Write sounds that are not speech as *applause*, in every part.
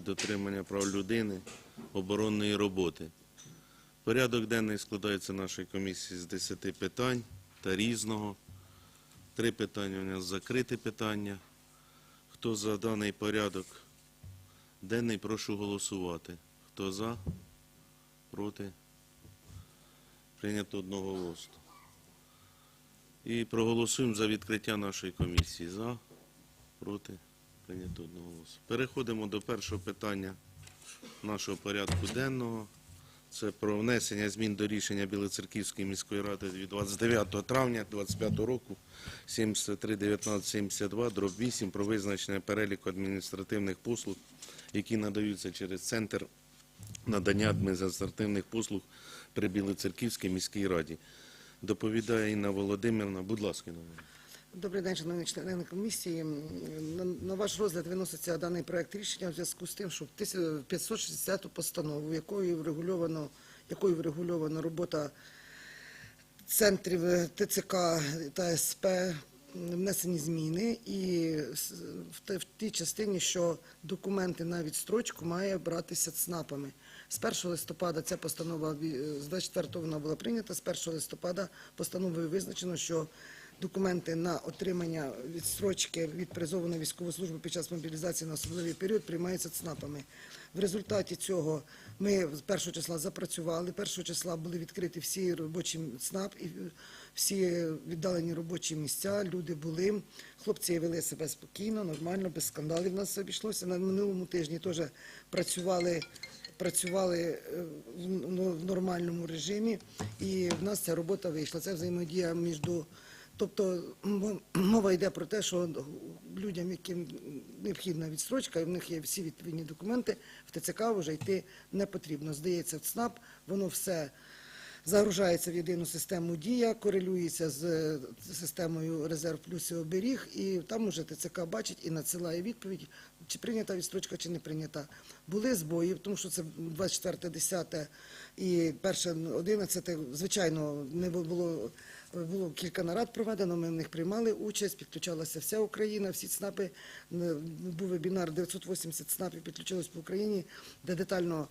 дотримання прав людини, оборонної роботи. Порядок денний складається нашої комісії з 10 питань та різного. Три питання у нас закриті питання. Хто за даний порядок денний, прошу голосувати. Хто за? Проти? Прийнято одноголосно. І проголосуємо за відкриття нашої комісії. За? Проти? Прийнято одноголосно. Переходимо до першого питання нашого порядку денного. Це про внесення змін до рішення Білоцерківської міської ради від 29 травня 2025 року 731972 дроб 8 про визначення переліку адміністративних послуг, які надаються через центр надання адміністративних послуг при Білоцерківській міській раді. Доповідає Інна Володимирівна. Будь ласка, Інна Володимирівна. Добрий день, шановні члени комісії. На, ваш розгляд виноситься даний проект рішення в зв'язку з тим, що в 560 постанову, якою врегульовано, якою врегульована робота центрів е, ТЦК та СП, внесені зміни, і в тій частині, що документи на відстрочку має братися ЦНАПами. З 1 листопада ця постанова, ві- з 24 вона була прийнята, з 1 листопада постановою визначено, що документи на отримання відстрочки від призову військову службу під час мобілізації на особливий період приймаються ЦНАПами. В результаті цього ми з першого числа запрацювали. Першого числа були відкриті всі робочі ЦНАП і всі віддалені робочі місця. Люди були. Хлопці вели себе спокійно, нормально, без скандалів нас обійшлося. На минулому тижні теж працювали. Працювали е, ну, в нормальному режимі, і в нас ця робота вийшла. Це взаємодія між Тобто мова йде про те, що людям, яким необхідна відстрочка, і в них є всі відповідні документи, в ТЦК вже йти не потрібно. Здається, в ЦНАП воно все загружається в єдину систему дія, корелюється з системою резерв плюс і оберіг, і там уже ТЦК бачить і надсилає відповідь, чи прийнята відстрочка, чи не прийнята. Були збої, тому що це 24-10 і 1-11, звичайно, не було. Було кілька нарад проведено, ми в них приймали участь, підключалася вся Україна, всі ЦНАПи. Був вебінар 980 ЦНАПів підключилось по Україні, де детально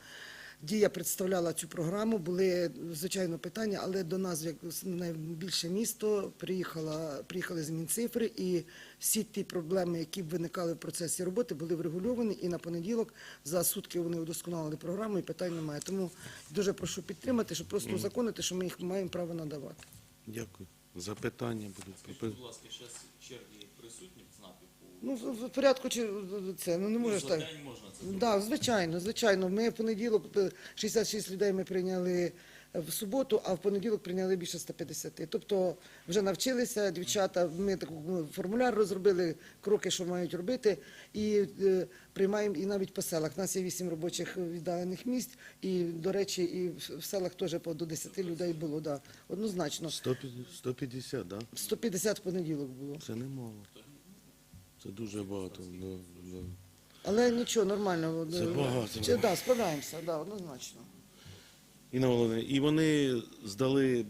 Дія представляла цю програму. Були звичайно питання, але до нас, як найбільше місто, приїхала, приїхали з Мінцифри, і всі ті проблеми, які виникали в процесі роботи, були врегульовані. І на понеділок за сутки вони удосконалили програму, і питань немає. Тому дуже прошу підтримати, щоб просто узаконити, що ми їх маємо право надавати. Дякую. Запитання будуть. Скажіть, будь ласка, зараз черги присутні в ЦНАПі? Ну, в порядку чи це ну не можеш так. можна це зробити? Да, звичайно, звичайно. Ми в понеділок е, 66 людей ми прийняли е, в суботу, а в понеділок прийняли більше 150. Тобто вже навчилися дівчата. Ми таку ну, формуляр розробили, кроки, що мають робити, і е, приймаємо і навіть по селах. У нас є 8 робочих віддалених місць, і до речі, і в- в селах теж по до 10 людей було. Да, однозначно. 150, 150 да? 150 в понеділок було. Це немало. Це дуже багато. Да, да. Але нічого, нормально. Це багато. Чи, да, справляємося, да, однозначно. Інна Володимирівна, і вони здали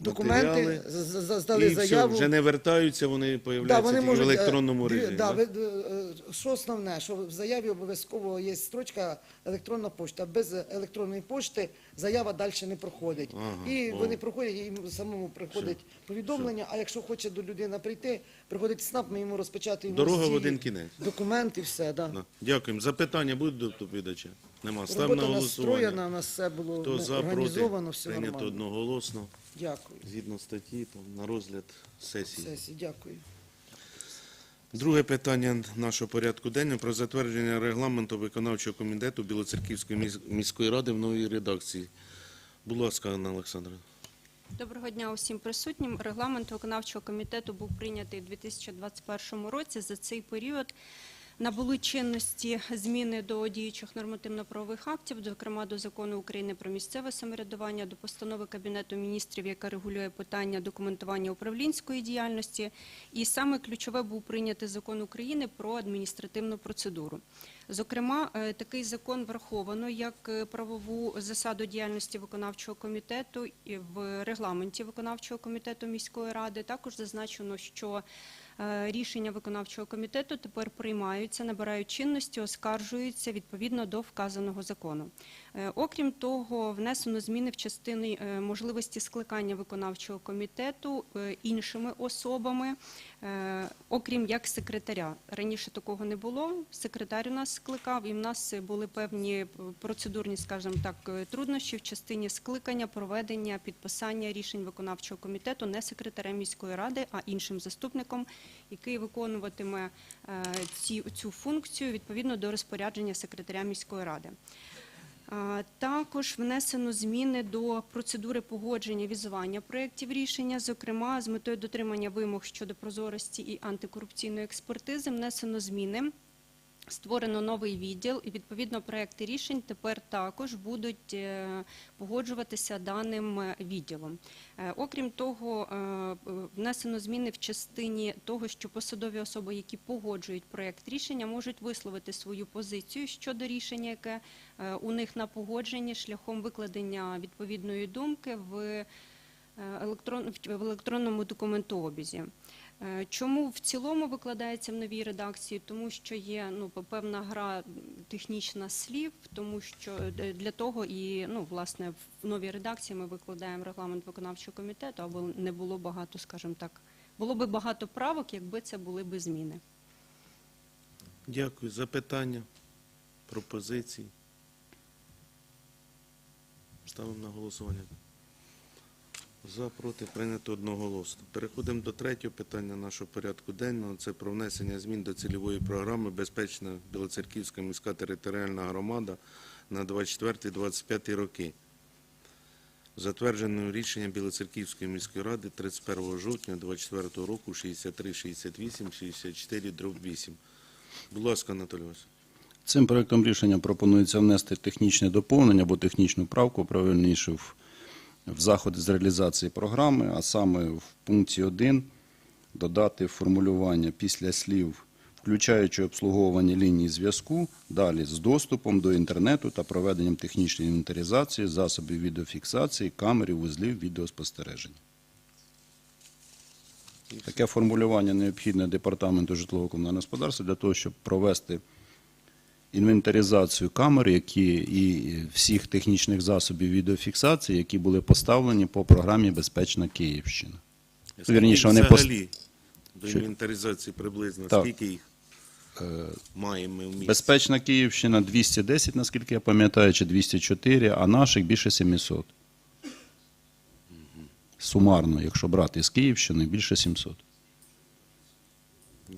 Документи матеріали, з- з- здали і заяву. все, вже не вертаються, вони Да, появляються вони тільки можуть, в е, електронному дві- режимі. Да, да? ви- е, що основне, що в заяві обов'язково є строчка електронна пошта. Без електронної пошти заява далі не проходить. Ага, і о. вони проходять, їм самому приходить повідомлення, а якщо хоче до людини прийти, приходить СНАП, ми йому розпечатуємо Дорога в один кінець. документи, все. Да. Да. Дякуємо. Запитання будуть до доповідача? Нема. Став на Робота голосування. у нас все було Хто за, проти, організовано, все прийнято нормально. одноголосно. Дякую. Згідно статті, там, на розгляд сесії. Сесії, дякую. Друге питання нашого порядку денного про затвердження регламенту виконавчого комітету Білоцерківської міс- міської ради в новій редакції. Будь ласка, Анна Олександровна. Доброго дня усім присутнім. Регламент виконавчого комітету був прийнятий у 2021 році. За цей період набули чинності зміни до діючих нормативно-правових актів, зокрема до закону України про місцеве самоврядування, до постанови Кабінету міністрів, яка регулює питання документування управлінської діяльності. І саме ключове був прийнятий закон України про адміністративну процедуру. Зокрема, е, такий закон враховано як е, правову засаду діяльності виконавчого комітету в регламенті виконавчого комітету міської ради. Також зазначено, що е, рішення виконавчого комітету тепер приймаються, набирають чинності, оскаржуються відповідно до вказаного закону. Окрім того, внесено зміни в частини можливості скликання виконавчого комітету іншими особами, окрім як секретаря. Раніше такого не було. Секретар у нас скликав, і в нас були певні процедурні, скажімо так, е, труднощі в частині скликання, проведення, підписання рішень виконавчого комітету не секретарем міської ради, а іншим заступником, який виконуватиме е, цю функцію відповідно до розпорядження секретаря міської ради. Також внесено зміни до процедури погодження візування проєктів рішення, зокрема з метою дотримання вимог щодо прозорості і антикорупційної експертизи внесено зміни. Створено новий відділ, і відповідно проекти рішень тепер також будуть е, погоджуватися даним е, відділом. Е, Окрім того, внесено зміни в частині того, що посадові особи, які погоджують проект рішення, можуть висловити свою позицію щодо рішення, яке у них на погодженні шляхом викладення відповідної думки в електронному документообізі. Е, Чому в цілому викладається в новій редакції? Тому що є ну певна гра технічна слів, тому що е, для того і ну власне в новій редакції ми викладаємо регламент виконавчого комітету, аби не було багато, скажімо так, було би багато правок, якби це були би зміни. Дякую. Запитання, пропозиції. Ставимо на голосування. За, проти, прийнято одноголосно. Переходимо до третього питання нашого порядку денного. Це про внесення змін до цільової програми Безпечна Білоцерківська міська територіальна громада на 24-25 роки. Затвердженою рішенням Білоцерківської міської ради 31 жовтня 24 року 63 68 64 дроб 8. Будь ласка, Анатолій Васильович. Цим проектом рішення пропонується внести технічне доповнення або технічну правку, правильніше в, в заходи з реалізації програми, а саме в пункті 1 додати формулювання після слів, включаючи обслуговування лінії зв'язку, далі з доступом до інтернету та проведенням технічної інвентаризації засобів відеофіксації, камер, вузлів відеоспостереження. Таке формулювання необхідне департаменту житлово-комунального господарства для того, щоб провести інвентаризацію камер, які і всіх технічних засобів відеофіксації, які були поставлені по програмі Безпечна Київщина. Вірніше, вони пост- взагалі до Що? інвентаризації приблизно, Так. скільки їх маємо ми в місті? Безпечна Київщина 210, наскільки я пам'ятаю, чи 204, а наших більше 700. Сумарно, якщо брати з Київщини, більше 700.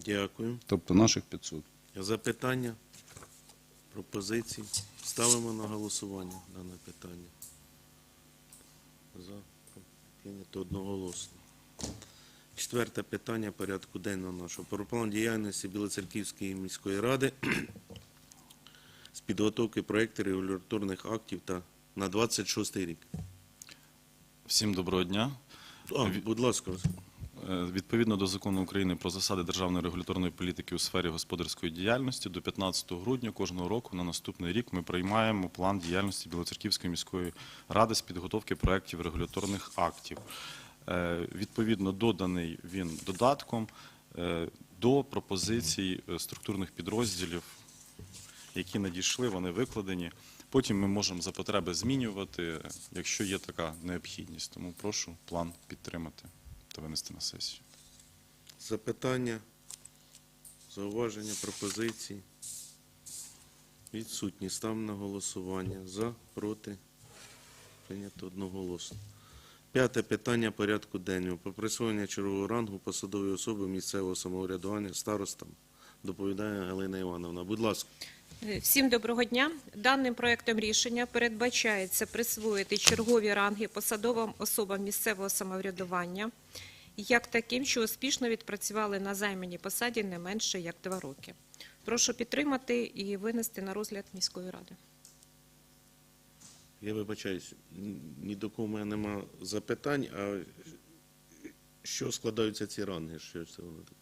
Дякую. Тобто наших 500. Запитання, пропозиції. Ставимо на голосування дане питання. За прийнято одноголосно. Четверте питання порядку денного нашого. Про план діяльності Білоцерківської міської ради *clears throat* з підготовки проєктів регуляторних актів та на 26 рік. Всім доброго дня. А, будь ласка, Відповідно до закону України про засади державної регуляторної політики у сфері господарської діяльності, до 15 грудня кожного року на наступний рік ми приймаємо план діяльності Білоцерківської міської ради з підготовки проєктів регуляторних актів. Е, Відповідно, доданий він додатком е, до пропозицій е, структурних підрозділів, які надійшли, вони викладені. Потім ми можемо за потреби змінювати, якщо є така необхідність. Тому прошу план підтримати та винести на сесію. Запитання, зауваження, пропозиції. Відсутні. Ставимо на голосування. За, проти. Прийнято одноголосно. П'яте питання порядку денного. Про присвоєння чергового рангу посадової особи місцевого самоврядування старостам. Доповідає Галина Івановна. Будь ласка. Всім доброго дня. Даним проектом рішення передбачається присвоїти чергові ранги посадовим особам місцевого самоврядування, як таким, що успішно відпрацювали на займаній посаді не менше як два роки. Прошу підтримати і винести на розгляд міської ради. Я вибачаюсь, ні- до кого мене нема запитань, а що складаються ці ранги? Що це воно таке?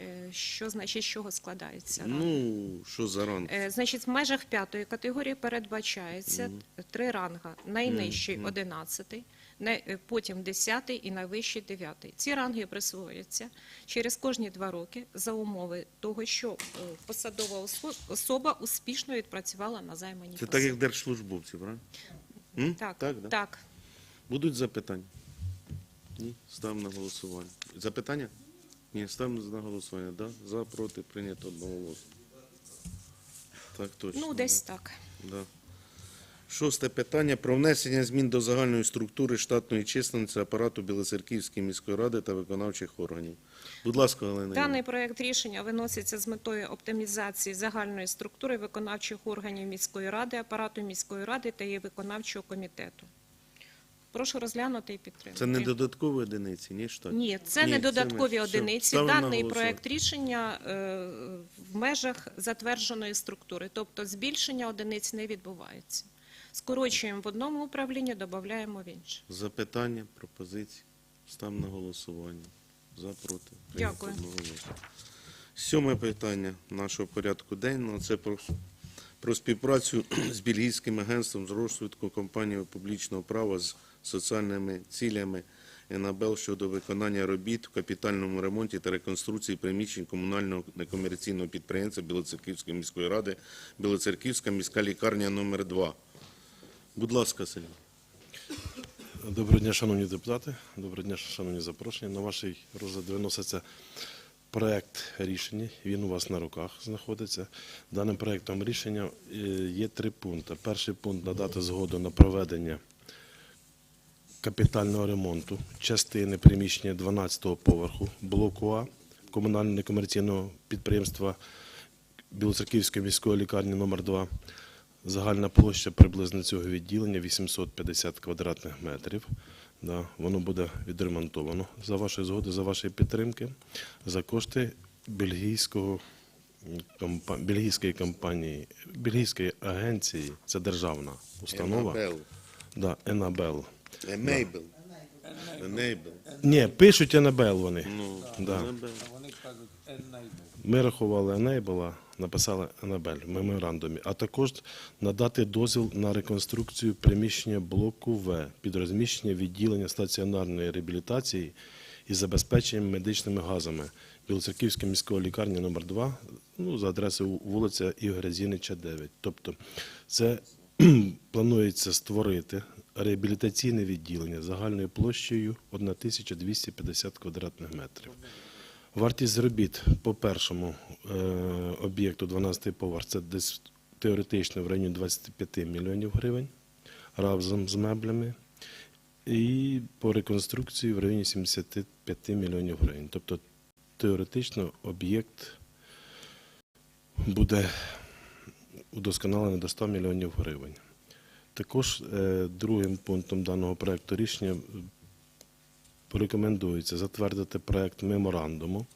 Е, Що значить, з чого складається? ранг? Ну, що за ранг? Е, Значить, в межах п'ятої категорії передбачається три ранга. Найнижчий Мгм. 11, най- е, потім 10 і найвищий 9. Ці ранги присвоюються через кожні два роки за умови того, що е, посадова осо- особа успішно відпрацювала на займаній Це так, посаді. як держслужбовці, правильно? М? Так, так, да? так. Будуть запитання? Ні? Ставимо на голосування. Запитання? Ні, ставимо на голосування. Да? За, проти, прийнято одноголосно. Так точно. Ну, да. десь так. Да. Шосте питання про внесення змін до загальної структури штатної численності апарату Білоцерківської міської ради та виконавчих органів. Будь ласка, Олена. Даний проект рішення виноситься з метою оптимізації загальної структури виконавчих органів міської ради, апарату міської ради та її виконавчого комітету. Прошу розглянути і підтримати. Це не додаткові одиниці, ні штат? Ні, це Ні, не це додаткові ми- одиниці. на Даний проект рішення е, в межах затвердженої структури, тобто збільшення одиниць не відбувається. Скорочуємо в одному управлінні, додаємо в інше. Запитання, пропозиції. Ставимо на голосування. За, проти. Дякую. Сьоме питання нашого порядку денного – це про, про співпрацю *clears throat* з Бельгійським агентством з розвитку компанії публічного права з соціальними цілями ЕНАБЕЛ щодо виконання робіт в капітальному ремонті та реконструкції приміщень комунального некомерційного підприємства Білоцерківської міської ради Білоцерківська міська лікарня номер 2 Будь ласка, Сергій. Доброго дня, шановні депутати. Доброго дня, шановні запрошені. На ваш розгляд виноситься проект рішення. Він у вас на руках знаходиться. Даним проектом рішення е, є три пункти. Перший пункт надати згоду на проведення капітального ремонту частини приміщення 12-го поверху блоку А комунального некомерційного підприємства Білоцерківської міської лікарні номер 2 Загальна площа приблизно цього відділення 850 квадратних метрів. Да, воно буде відремонтовано за вашої згоди, за вашої підтримки, за кошти бельгійського бельгійської компанії, бельгійської агенції, це державна установа. Енабел. Да, Енабел. Enable. Enable. Ні, пишуть Енабел вони. Ну, Да. Enable. Ми рахували Enable, написали Енабель в меморандумі, а також надати дозвіл на реконструкцію приміщення блоку В під розміщення відділення стаціонарної реабілітації і забезпеченням медичними газами Білоцерківської міської лікарні номер 2 ну, за адресою вулиця Ігоря Зінича, 9. Тобто це *clears throat* планується створити реабілітаційне відділення загальною площею 1250 квадратних метрів. Вартість робіт по першому е, об'єкту 12-й поверх це десь теоретично в районі 25 мільйонів гривень разом з меблями. І по реконструкції в районі 75 мільйонів гривень. Тобто теоретично об'єкт буде удосконалений до 100 мільйонів гривень. Також е, другим пунктом даного проекту рішення порекомендується затвердити проект меморандуму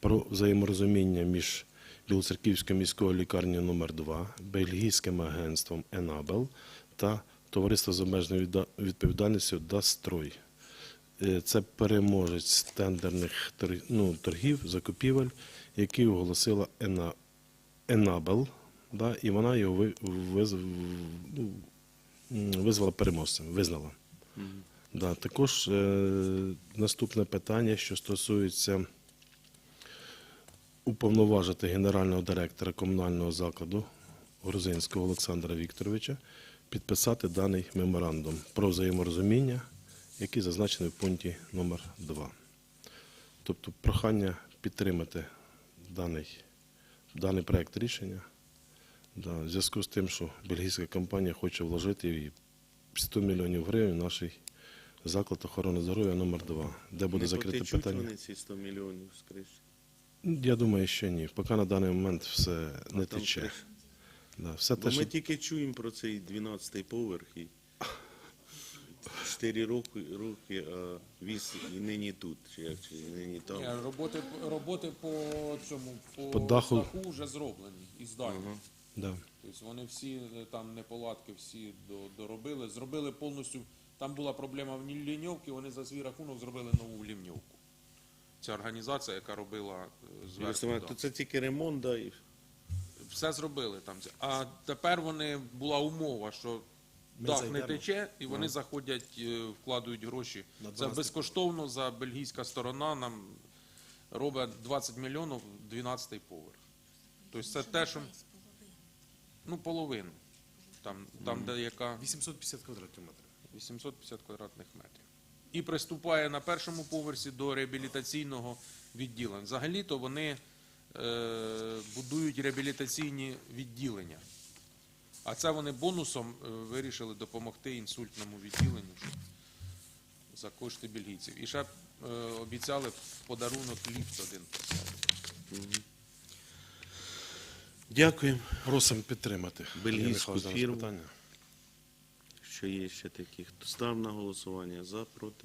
про взаєморозуміння між Білоцерківською міською лікарнею номер 2 Бельгійським агентством Енабел та Товариство з обмеженою відповідальністю Дастрой. Е, Це переможець тендерних ну, торгів, закупівель, які оголосила Ена- Енабел, да, і вона його ви- виз- ну, визвала переможцем, визнала. Да, також е, наступне питання, що стосується уповноважити генерального директора комунального закладу Грузинського Олександра Вікторовича підписати даний меморандум про взаєморозуміння, який зазначений в пункті номер 2. Тобто прохання підтримати даний, даний проект рішення. Да, в зв'язку з тим, що бельгійська компанія хоче вложити 100 мільйонів гривень в наш заклад охорони здоров'я номер 2 де буде Не закрите потечуть питання. вони ці 100 мільйонів криші? Я думаю, що ні. Поки на даний момент все не А там тече. криша. Да, все Бо те, ми що... тільки чуємо про цей 12-й поверх і 4 роки, роки а віз і нині тут, чи як, чи нині там. Ні, роботи, роботи по цьому по, По даху. вже зроблені і здані. Да. Тобто вони всі е, там неполадки всі доробили. Зробили повністю. Там була проблема в ліньовці, вони за свій рахунок зробили нову ліньовку. ця організація, яка робила е, зверху. То це тільки ремонт, да, і Все зробили там. А тепер вони була умова, що дах не тече, і вони заходять, е, вкладають гроші. Це безкоштовно за бельгійська сторона нам робить 20 мільйонів 12-й поверх. Тобто це те, що ну, половину. Там, там де яка 850 квадратних метрів. 850 квадратних метрів. І приступає на першому поверсі до реабілітаційного відділення. Взагалі-то вони е, будують реабілітаційні відділення. А це вони бонусом е, вирішили допомогти інсультному відділенню щоб за кошти бельгійців. І ще е, обіцяли в подарунок ліфт один поставити. Дякуємо, Просимо підтримати. Бельгійську фірму. що є ще такі. Хто став на голосування за, проти,